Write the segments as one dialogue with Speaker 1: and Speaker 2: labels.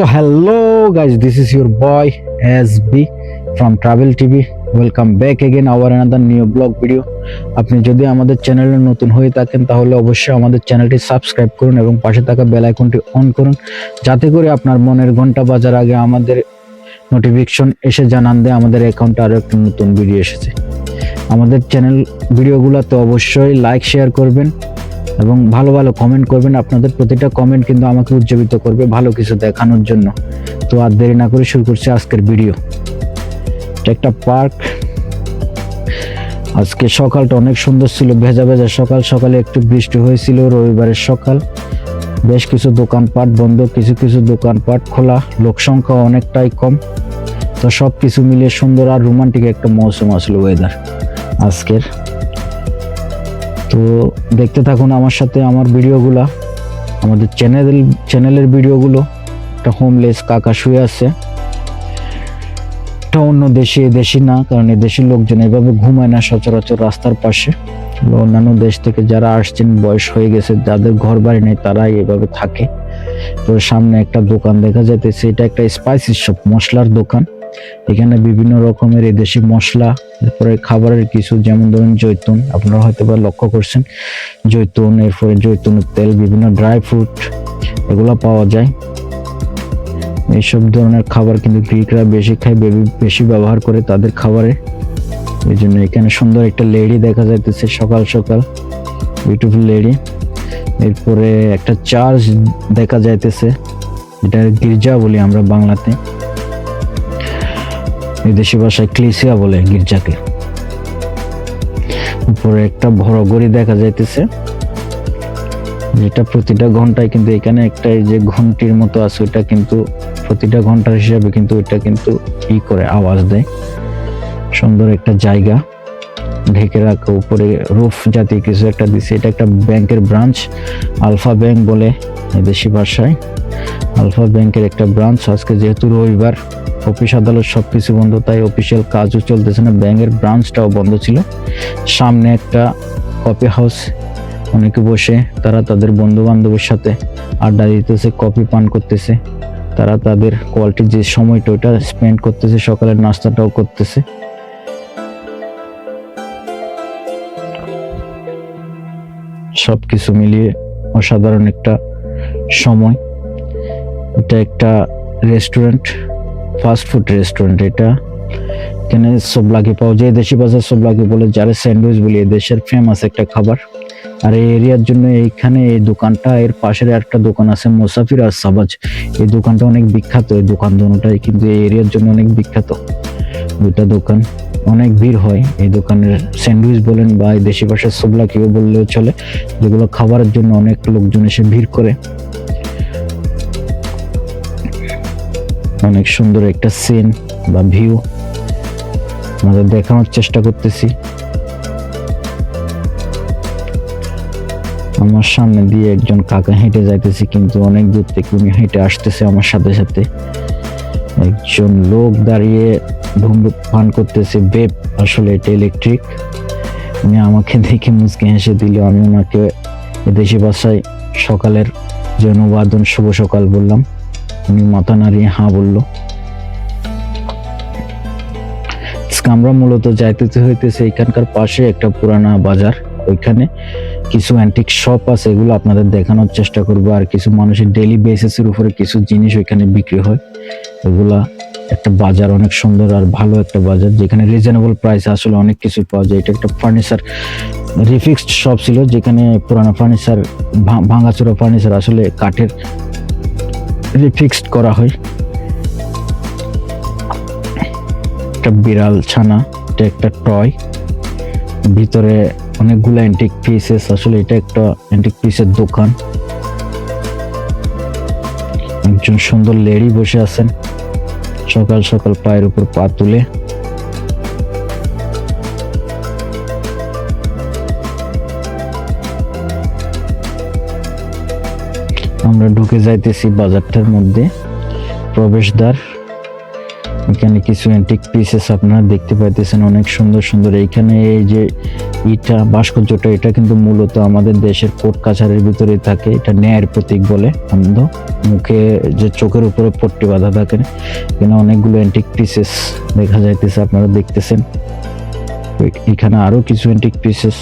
Speaker 1: So hello guys, this is your boy SB from Travel TV. Welcome back again our another new blog video. আপনি যদি আমাদের চ্যানেলে নতুন হয়ে থাকেন তাহলে অবশ্যই আমাদের চ্যানেলটি সাবস্ক্রাইব করুন এবং পাশে থাকা বেল আইকনটি অন করুন যাতে করে আপনার মনের ঘণ্টা বাজার আগে আমাদের নোটিফিকেশন এসে জানান দেয় আমাদের অ্যাকাউন্টে আরও একটা নতুন ভিডিও এসেছে আমাদের চ্যানেল ভিডিওগুলোতে অবশ্যই লাইক শেয়ার করবেন এবং ভালো ভালো কমেন্ট করবেন। আপনাদের প্রতিটা কমেন্ট কিন্তু আমাকে উজ্জীবিত করবে ভালো কিছু দেখানোর জন্য। তো আর দেরি না করে শুরু করছি আজকের ভিডিও এটা একটা পার্ক আজকে সকালটা অনেক সুন্দর ছিল, ভেজা ভেজা সকাল। সকালে একটু বৃষ্টি হয়েছিল, রবিবারের সকাল। বেশ কিছু দোকানপাট বন্ধ, কিছু কিছু দোকানপাট খোলা। লোক সংখ্যা অনেকটাই কম। তো সব কিছু মিলিয়ে সুন্দর আর রোমান্টিক একটা মৌসুম আসলো ওয়েদার আজকের তো দেখতে থাকুন আমার সাথে আমার ভিডিওগুলা, আমাদের চ্যানেল চ্যানেলের ভিডিওগুলো। একটা হোমলেস কাকা শুয়ে আছে। এটা অন্য দেশে, দেশি না, কারণ দেশের লোকজন এভাবে ঘুমায় না সচরাচর রাস্তার পাশে। অন্যান্য দেশ থেকে যারা আসছেন, বয়স হয়ে গেছে, যাদের ঘর বাড়ি নেই, তারাই এভাবে থাকে। তো সামনে একটা দোকান দেখা যাইতেছে, এটা একটা স্পাইসি শপ মশলার দোকান। এখানে বিভিন্ন রকমের এদেশি মশলা, এরপরে খাবারের কিছু, যেমন ধরুন জৈতুন, আপনারা হয়তো বা লক্ষ্য করছেন। জৈতুন, এরপরে জৈতুনের তেল, বিভিন্ন ড্রাই ফ্রুট এগুলো পাওয়া যায়। এইসব ধরনের খাবার কিন্তু গ্রিকরা বেশি খায়, বেবি- বেশি ব্যবহার করে তাদের খাবারে। এই জন্য এখানে সুন্দর একটা লেডি দেখা যাইতেছে, সকাল সকাল। Beautiful lady. এরপরে একটা চার্চ দেখা যাইতেছে, এটা গির্জা বলি আমরা বাংলাতে। বিদেশি ভাষায় ক্লিসিয়া বলে গির্জাকে। উপরে একটা বড় গড়ি দেখা যাইতেছে। যেটা প্রতিটা ঘন্টায় কিন্তু এখানে একটা যে ঘন্টির মতো আছে ওটা কিন্তু প্রতিটা ঘণ্টার হিসাবে কিন্তু এটা কিন্তু ই করে, আওয়াজ দেয়। সুন্দর একটা জায়গা। ঢেকে রাখা উপরে রুফ জাতীয় কিছু একটা দিছে। এটা একটা ব্যাংকের ব্রাঞ্চ, আলফা ব্যাংক বলে দেশি ভাষায়। আলফা ব্যাংকের একটা ব্রাঞ্চ আজকে যেহেতু রবিবার, অফিস, আদালত সব কিছু বন্ধ, তাই অফিসিয়াল কাজও চলতেছে না। ব্যাংকের ব্রাঞ্চটাও বন্ধ ছিল। সামনে একটা কফি হাউস অনেকে বসে, তারা তাদের বন্ধু বান্ধবের সাথে আড্ডা দিতেছে কফি পান করতেছে। তারা তাদের কোয়ালিটির যে সময়টা ওইটা স্পেন্ড করতেছে, সকালের নাস্তাটাও করতেছে। সব কিছু মিলিয়ে অসাধারণ একটা সময়। এটা একটা রেস্টুরেন্ট ফাস্ট ফুড রেস্টুরেন্ট এটা। এখানে সোবলাকি পাওয়া যায়, দেশি বাজার সোবলাকি বলে, যারা স্যান্ডউইচ বলি দেশের ফেমাস একটা খাবার। আর এই এরিয়ার জন্য এইখানে এই দোকানটা, এর পাশের একটা দোকান আছে, মুসাফির আর সাবাজ। এই দোকানটা অনেক বিখ্যাত, এই দোকান দুটাই কিন্তু এই এরিয়ার জন্য অনেক বিখ্যাত। দুটা দোকান, অনেক ভিড় হয়। এই দোকানের স্যান্ডউইচ বলেন বা এই দেশি ভাষার সোবলাকিও বললেও চলে, যেগুলো খাবারের জন্য অনেক লোকজন এসে ভিড় করে। অনেক সুন্দর একটা সিন বা ভিউ আমাদের দেখানোর চেষ্টা করতেছি। আমার সামনে দিয়ে একজন কাকা হেঁটে যাইতেছে, কিন্তু অনেক দূর থেকে উনি হেঁটে আসতেছে আমার সাথে সাথে। একজন লোক দাঁড়িয়ে ধূমপান করতেছে বেপ আসলে এটা ইলেকট্রিক উনি আমাকে দেখে মুচকে হেসে দিল, আমি ওনাকে দেশি ভাষায় সকালের যে অনুবাদন শুভ সকাল বললাম। উনি মাথা নাড়িয়ে হাঁ বলল। আমরা মূলত যাইতেতে হইতেছে এখানকার পাশে একটা পুরানা বাজার। ওইখানে কিছু অ্যান্টিক শপ আছে, এগুলো আপনাদের দেখানোর চেষ্টা করব। আর কিছু মানুষের ডেইলি বেসিসের উপরে কিছু জিনিস ওইখানে বিক্রি হয়। এগুলা একটা বাজার অনেক সুন্দর আর ভালো একটা বাজার, যেখানে রিজনেবল প্রাইস আসলে অনেক কিছু পাওয়া যায়। এটা একটা ফার্নিচার রিফিক্সড শপ ছিল, যেখানে পুরানো ফার্নিচার ভাঙাচোরা ফার্নিচার আসলে কাঠের রিফিক্সড করা হয়। একটা বিড়াল ছানা, এটা একটা টয়। ভিতরে অনেকগুলো অ্যান্টিক পিসেস আসলে এটা একটা অ্যান্টিক পিসের দোকান। একজন সুন্দর লেডি বসে আছেন। সকাল সকাল পায়ের উপর পা তুলে। ঢুকে যাইতেছি বাজারটার মধ্যে। প্রবেশদ্বার। এখানে কিছু অ্যান্টিক পিসেস আপনারা দেখতে পাইতেছেন, অনেক সুন্দর সুন্দর। এইখানে এই যে ইটা, ভাস্কর্যটা, এটা কিন্তু মূলত আমাদের দেশের কোর্ট কাছারের ভিতরে থাকে। এটা ন্যায়ের প্রতীক বলে অন্ধ। মুখে যে চোখের উপরে পট্টি বাঁধা থাকে এখানে অনেকগুলো অ্যান্টিক পিসেস দেখা যাইতেছে, আপনারা দেখতেছেন। এখানে আরও কিছু অ্যান্টিক পিসেস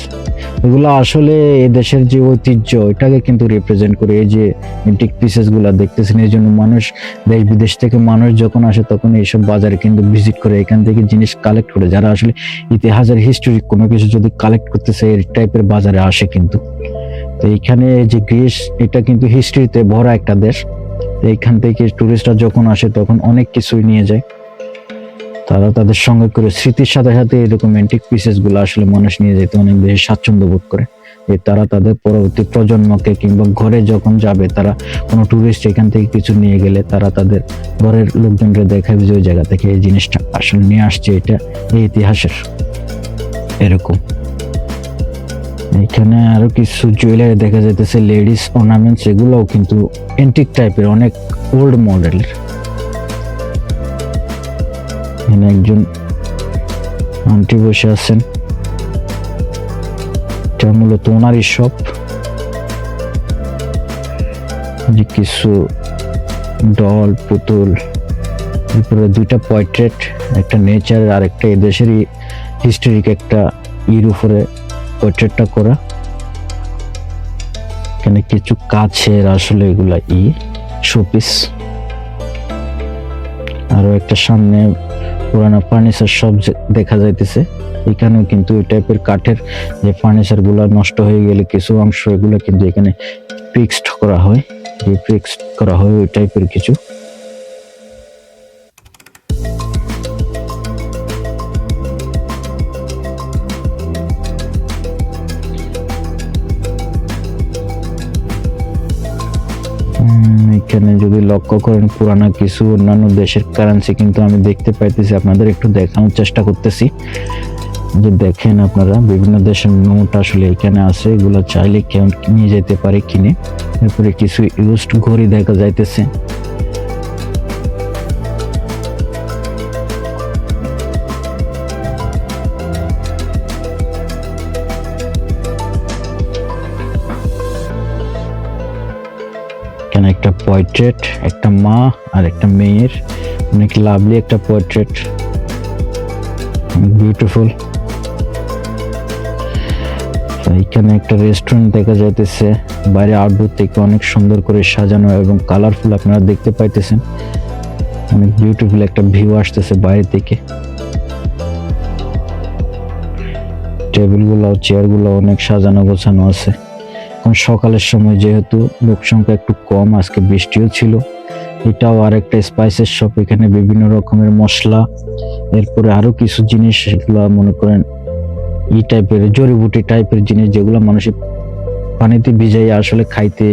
Speaker 1: এগুলো আসলে দেশের যে ঐতিহ্য, এটাকে কিন্তু রিপ্রেজেন্ট করে এই যে অ্যান্টিক পিসেসগুলা দেখতেছেন, এই জন্য মানুষ দেশ বিদেশ থেকে মানুষ যখন আসে, তখন এইসব বাজারে কিন্তু ভিজিট করে, এখান থেকে জিনিস কালেক্ট করে। যারা আসলে ইতিহাসের হিস্টোরিক কোনো কিছু যদি কালেক্ট করতেছে এই টাইপের বাজারে আসে কিন্তু। তো এইখানে যে গ্রিস এটা কিন্তু হিস্ট্রিতে ভরা একটা দেশ। এইখান থেকে টুরিস্টরা যখন আসে, তখন অনেক কিছুই নিয়ে যায়। তারা তাদের সঙ্গে করে স্মৃতির সাথে সাথে এরকম অ্যান্টিক পিসেসগুলো আসলে মানুষ নিয়ে যেতে অনেক বেশি স্বাচ্ছন্দ্য বোধ করে। যে তারা তাদের পরবর্তী প্রজন্মকে কিংবা ঘরে যখন যাবে, তারা কোনো টুরিস্ট এখান থেকে কিছু নিয়ে গেলে তারা তাদের ঘরের লোকজনকে দেখাবে যে ওই জায়গা থেকে এই জিনিসটা আসলে নিয়ে আসছে, এটা এই ইতিহাসের। এরকম। এখানে আরও কিছু জুয়েলারি দেখা যাইতেছে লেডিস অর্নামেন্টস এগুলোও কিন্তু এন্টিক টাইপের অনেক ওল্ড মডেলের এখানে একজন আন্টি বসে আছেন। এটা মূলত ওনারই শপ। যে কিছু ডল, পুতুল, এরপরে দুইটা পোর্ট্রেট একটা নেচার আর একটা এদেশেরই হিস্টোরিক একটা ইর উপরে পোর্ট্রেটটা করা। এখানে কিছু কাছের আসলে এগুলা ই শোপিস আরও একটা সামনে পুরানো ফার্নিচার সব দেখা যাইতেছে, এখানেও কিন্তু এই টাইপের কাঠের যে ফার্নিচারগুলো নষ্ট হয়ে গেলে কিছু অংশ এগুলো কিন্তু এখানে ফিক্সড করা হয়। ফিক্সড করা হয় ওই টাইপের কিছু। এখানে যদি লক্ষ্য করেন, পুরানো কিছু অন্যান্য দেশের কারেন্সি কিন্তু আমি দেখতে পাইতেছি, আপনাদের একটু দেখানোর চেষ্টা করতেছি। যে দেখেন আপনারা, বিভিন্ন দেশের নোট আসলে এখানে আছে, এগুলো চাইলে নিয়ে যেতে পারে কিনে। এরপরে কিছু ইউজড ঘড়ি দেখা যাইতেছে। এখানে একটা পোর্ট্রেট একটা মা আর একটা মেয়ের? অনেক লাভলি একটা পোর্ট্রেট বিউটিফুল এখানে একটা রেস্টুরেন্ট দেখা যাইতেছে। বাইরে আউটডোর থেকে অনেক সুন্দর করে সাজানো এবং কালারফুল আপনারা দেখতে পাইতেছেন। অনেক বিউটিফুল একটা ভিউ আসতেছে বাইরে থেকে টেবিলগুলো চেয়ারগুলো অনেক সাজানো গোছানো আছে। এখন সকালের সময় যেহেতু লোক সংখ্যা একটু কম, আজকে বৃষ্টিও ছিল। এটাও আর একটা স্পাইসের শপ এখানে বিভিন্ন রকমের মশলা, এরপরে আরও কিছু জিনিস এগুলো মনে করেন ই টাইপের জড়িবুটি টাইপের জিনিস যেগুলো মানুষের পানিতে ভিজাই আসলে খাইতে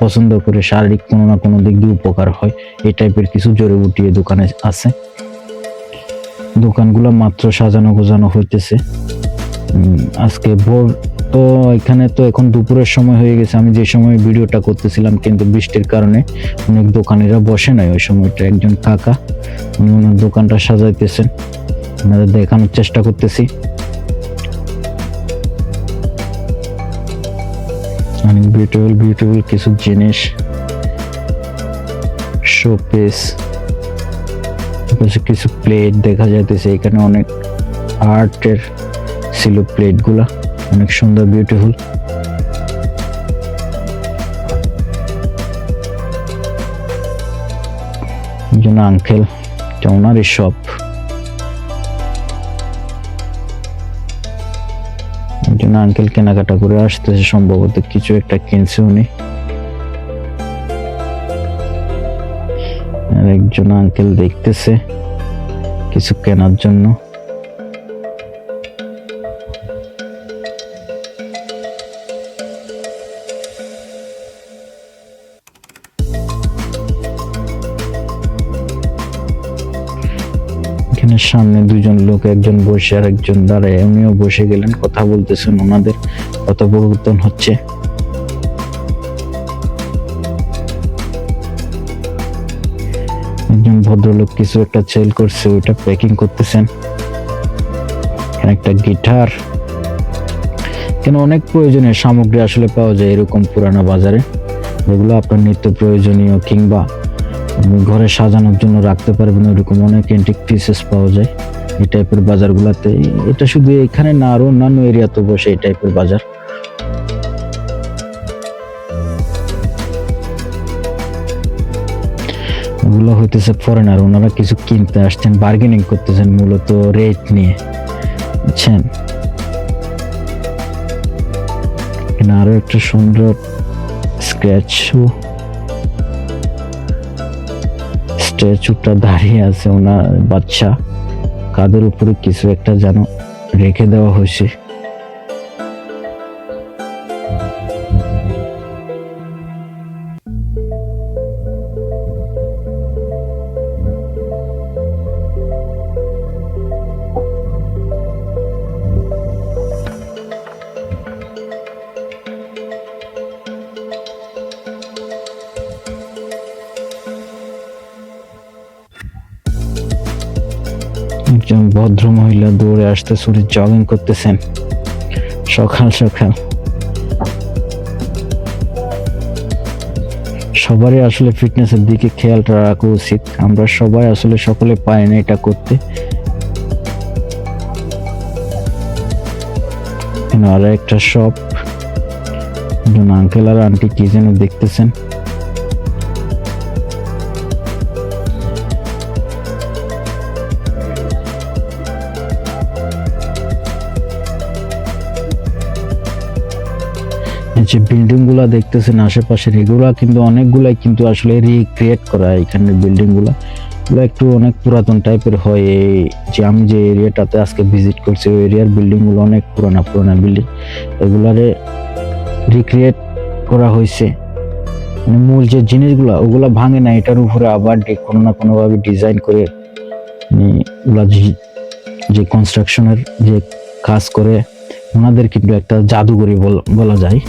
Speaker 1: পছন্দ করে, শারীরিক কোনো না কোনো দিক দিয়ে উপকার হয়। এই টাইপের কিছু জড়িবুটি এই দোকানে আছে। দোকানগুলো মাত্র সাজানো গোজানো হইতেছে। আজকে ভোর তো এখানে তো এখন দুপুরের সময় হয়ে গেছে। আমি যে সময় ভিডিওটা করতেছিলাম কিন্তু বৃষ্টির কারণে অনেক দোকানিরা বসে নাই। ওই সময়টা একজন কাকা, উনি ওনার দোকানটা সাজাইতেছেন। ওনাদের দেখানোর চেষ্টা করতেছি। অনেক বিউটিফুল বিউটিফুল কিছু জিনিস। শোপিস কিছু প্লেট দেখা যাইতেছে। এখানে অনেক আর্টের ছিল প্লেটগুলা অনেক সুন্দর বিউটিফুল একজন আঙ্কেল এটা ওনারই শপ একজন আঙ্কেল কেনাকাটা করে আসতেছে, সম্ভবত কিছু একটা কিনছে উনি। আর একজন আঙ্কেল দেখতেছে, কিছু কেনার জন্য। এখানে সামনে দুজন লোক, একজন বসে আর একজন দাঁড়ায়। উনিও বসে গেলেন কথা বলতেছেন ওনাদের কথোপকথন হচ্ছে। একজন ভদ্রলোক কিছু একটা সেল করছে, ওইটা প্যাকিং করতেছেন। একটা গিটার কেন অনেক প্রয়োজনীয় সামগ্রী আসলে পাওয়া যায় এরকম পুরানো বাজারে। যেগুলো আপনার নিত্য প্রয়োজনীয় কিংবা ঘরে সাজানোর জন্য রাখতে পারবেন ওইরকম অনেক এন্টিক পিসেস পাওয়া যায় এই টাইপের বাজারগুলোতে। এটা শুধু এখানে না, আরও অন্যান্য এরিয়াতে বসে এই টাইপের বাজার। ওগুলো হইতেছে ফরেনার ওনারা কিছু কিনতে আসছেন বার্গেনিং করতেছেন মূলত রেট নিয়ে। বুঝছেন? আরও একটা সুন্দর স্ক্র্যাচও স্ট্যাচুটা দাঁড়িয়ে আছে ওনার বাচ্চা কাদের উপরে কিছু একটা যেন রেখে দেওয়া হয়েছে। একজন ভদ্র মহিলা দৌড়ে আসতে শুরু জগিং করতেছেন। সকাল সকাল। সবারই আসলে ফিটনেসের দিকে খেয়ালটা রাখা উচিত। আমরা সবাই আসলে সকলে পাই না এটা করতে। আর একটা শপ আঙ্কেল আর আন্টি কি যেন দেখতেছেন। যে বিল্ডিংগুলা দেখতেছেন আশেপাশের এগুলা কিন্তু অনেকগুলাই কিন্তু আসলে রিক্রিয়েট করা এখানের বিল্ডিংগুলা এগুলো একটু অনেক পুরাতন টাইপের হয় এই যে আমি যে এরিয়াটাতে আজকে ভিজিট করছি, ওই এরিয়ার বিল্ডিংগুলো অনেক পুরানা পুরানা বিল্ডিং এগুলারে রিক্রিয়েট করা হয়েছে মানে মূল যে জিনিসগুলা, ওগুলা ভাঙে না, এটার উপরে আবার কোনো না কোনোভাবে ডিজাইন করে মানে ওগুলা যে- কনস্ট্রাকশনের যে কাজ করে, ওনাদের কিন্তু একটা জাদুঘরি বল- বলা যায়।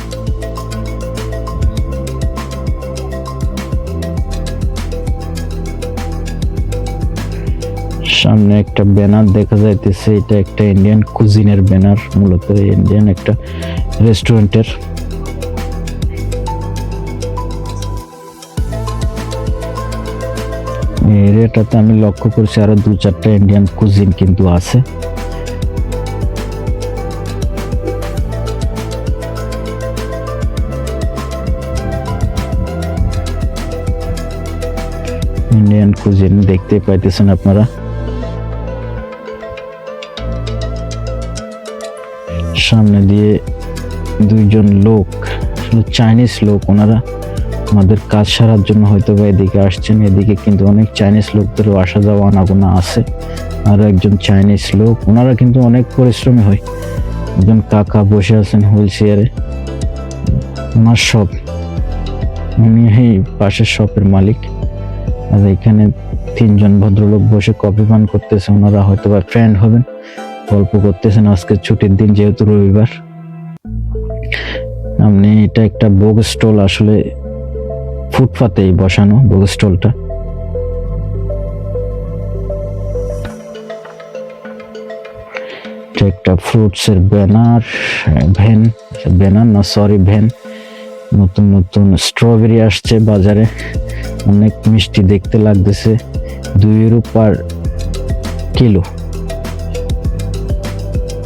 Speaker 1: সামনে একটা ব্যানার দেখা যাইতেছে। এটা একটা ইন্ডিয়ান কুজিনের ব্যানার, মূলত ইন্ডিয়ান একটা রেস্টুরেন্টের এরিয়াটাতে আমি লক্ষ্য করছি আরও দু চারটা ইন্ডিয়ান কুজিন কিন্তু আছে। ইন্ডিয়ান কুজিন দেখতে পাইতেছেন আপনারা। সামনে দিয়ে দুইজন লোক আসলে চাইনিজ লোক, ওনারা আমাদের কাজ সারার জন্য হয়তো বা এদিকে আসছেন, এদিকে কিন্তু অনেক চাইনিজ লোকদেরও আসা যাওয়া আনাগোনা আছে। আর একজন চাইনিজ লোক, ওনারা কিন্তু অনেক পরিশ্রমী হয়। একজন কাকা বসে আছেন হুইল চেয়ারে। ওনার শপ উনি এই পাশের শপের মালিক। আর এখানে তিনজন ভদ্রলোক বসে কফি পান করতেছে, ওনারা হয়তো বা ফ্রেন্ড হবেন। গল্প করতেছেন, আজকে ছুটির দিন যেহেতু রবিবার। আপনি এটা একটা বুক স্টল আসলে ফুটপাতেই বসানো বুক স্টলটা। একটা ফ্রুটস এর ব্যানার ভ্যান ব্যানার না সরি ভ্যান নতুন নতুন স্ট্রবেরি আসছে বাজারে, অনেক মিষ্টি দেখতে লাগতেছে, দুই ইউরো পার কিলো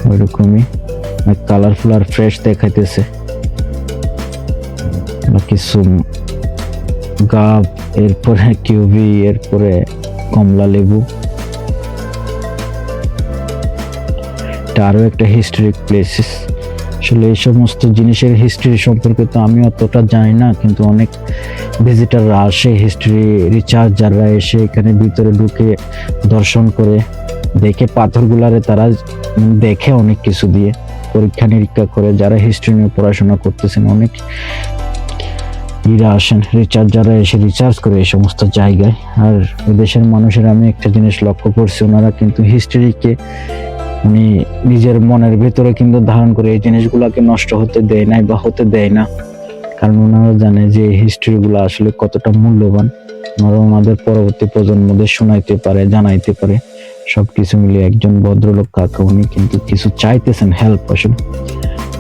Speaker 1: ওইরকমই। অনেক কালারফুল আর ফ্রেশ দেখাইতেছে। কিছু গাব, এরপরে কিউবি, এরপরে কমলা লেবু। এটা আরও একটা হিস্টোরিক প্লেসেস আসলে এই সমস্ত জিনিসের হিস্ট্রি সম্পর্কে তো আমি অতটা জানি না, কিন্তু অনেক ভিজিটাররা আসে হিস্ট্রি রিচার্জ যারা এসে এখানে ভিতরে ঢুকে দর্শন করে, দেখে পাথরগুলারে তারা দেখে অনেক কিছু দিয়ে পরীক্ষা নিরীক্ষা করে যারা হিস্ট্রি নিয়ে পড়াশোনা করতেছেন অনেক ইরা আসেন রিচার্জ যারা এসে রিচার্জ করে এই সমস্ত জায়গায়। আর দেশের মানুষের আমি একটা জিনিস লক্ষ্য করছি, ওনারা কিন্তু হিস্ট্রিকে উনি নিজের মনের ভেতরে কিন্তু ধারণ করে এই জিনিসগুলোকে নষ্ট হতে দেয় নাই বা হতে দেয় না। কারণ ওনারা জানে যে হিস্ট্রিগুলো আসলে কতটা মূল্যবান। ওনারা ওনাদের পরবর্তী প্রজন্মদের শোনাইতে পারে, জানাইতে পারে। সবকিছু মিলিয়ে একজন ভদ্রলোক কাকা, উনি কিন্তু কিছু চাইতেছেন হেল্প আসলে।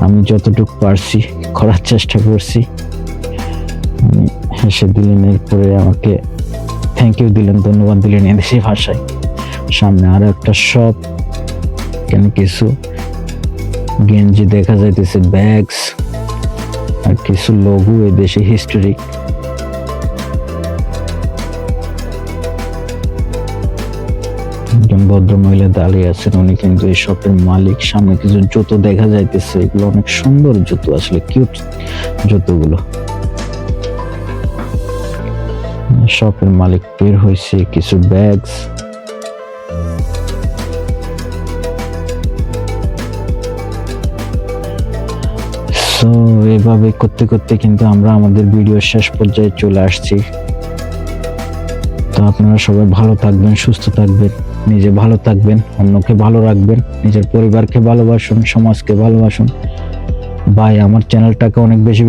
Speaker 1: আমি যতটুকু পারছি করার চেষ্টা করছি। হেসে দিলেন, এরপরে আমাকে থ্যাংক ইউ দিলেন, ধন্যবাদ দিলেন এদেশি ভাষায়। সামনে আরও একটা শপ কেন কিছু গেঞ্জি দেখা যাইতেছে ব্যাগস আর কিছু লঘু এদেশি হিস্টোরিক একজন ভদ্র মহিলা দাঁড়িয়ে আছেন। উনি কিন্তু এই শপের মালিক। সামনে কিছু জুতো দেখা যাইতেছে। এগুলো অনেক সুন্দর জুতো, আসলে কিউট জুতোগুলো। শপের মালিক বের হয়েছে কিছু ব্যাগস। সো এভাবে করতে করতে কিন্তু আমরা আমাদের ভিডিও শেষ পর্যায়ে চলে আসছি। তো আপনারা সবাই ভালো থাকবেন, সুস্থ থাকবেন। নিজে ভালো থাকবেন, অন্যকে ভালো রাখবেন, নিজের পরিবারকে ভালোবাসুন, সমাজকে ভালোবাসুন। ভাই, আমার চ্যানেলটাকে অনেক বেশি বেশি